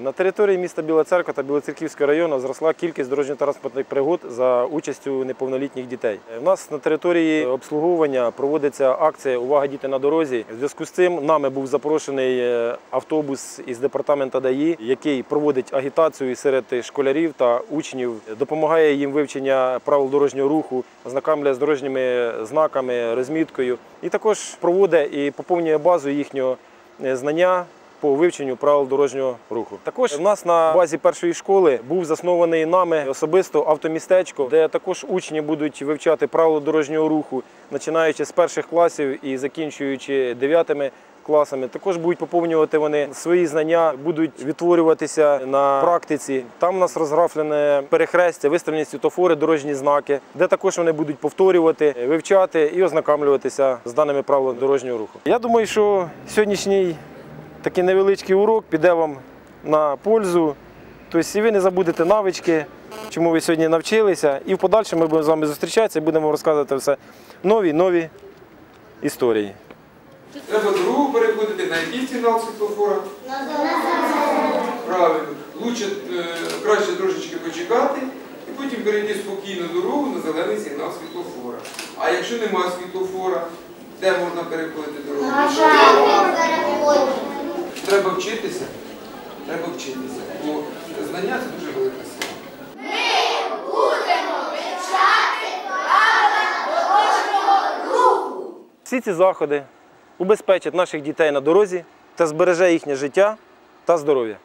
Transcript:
На території міста Біла Церква та Білоцерківського району зросла кількість дорожньо-транспортних пригод за участю неповнолітніх дітей. У нас на території обслуговування проводиться акція Увага діти на дорозі. В зв'язку з цим нами був запрошений е, автобус із департаменту ДАІ, який проводить агітацію серед школярів та учнів, допомагає їм вивчення правил дорожнього руху, ознакомлює з дорожніми знаками, розміткою, і також проводить і поповнює базу їхнього е, знання по вивченню правил дорожнього руху. Також в нас на базі першої школи був заснований нами особисто автомістечко, де також учні будуть вивчати правила дорожнього руху, починаючи з перших класів і закінчуючи дев'ятими класами. Також будуть поповнювати вони свої знання, будуть відтворюватися на практиці. Там у нас розграфлене перехрестя, виставлені світофори, дорожні знаки, де також вони будуть повторювати, вивчати і ознакомлюватися з даними правил дорожнього руху. Я думаю, що сьогоднішній такий невеличкий урок піде вам на пользу. Тобто і ви не забудете навички, чому ви сьогодні навчилися. І в подальшому ми будемо з вами зустрічатися і будемо розказувати все нові нові історії. Треба дорогу переходити на який сигнал світлофора? Правильно. Лучше, е, краще трошечки почекати і потім перейти спокійно дорогу на зелений сигнал світлофора. А якщо немає світлофора, де можна переходити дорогу? Треба вчитися. Треба вчитися. Бо знання це дуже велика сила. Ми будемо вивчати правила дорожнього руху. Всі ці заходи убезпечать наших дітей на дорозі та збереже їхнє життя та здоров'я.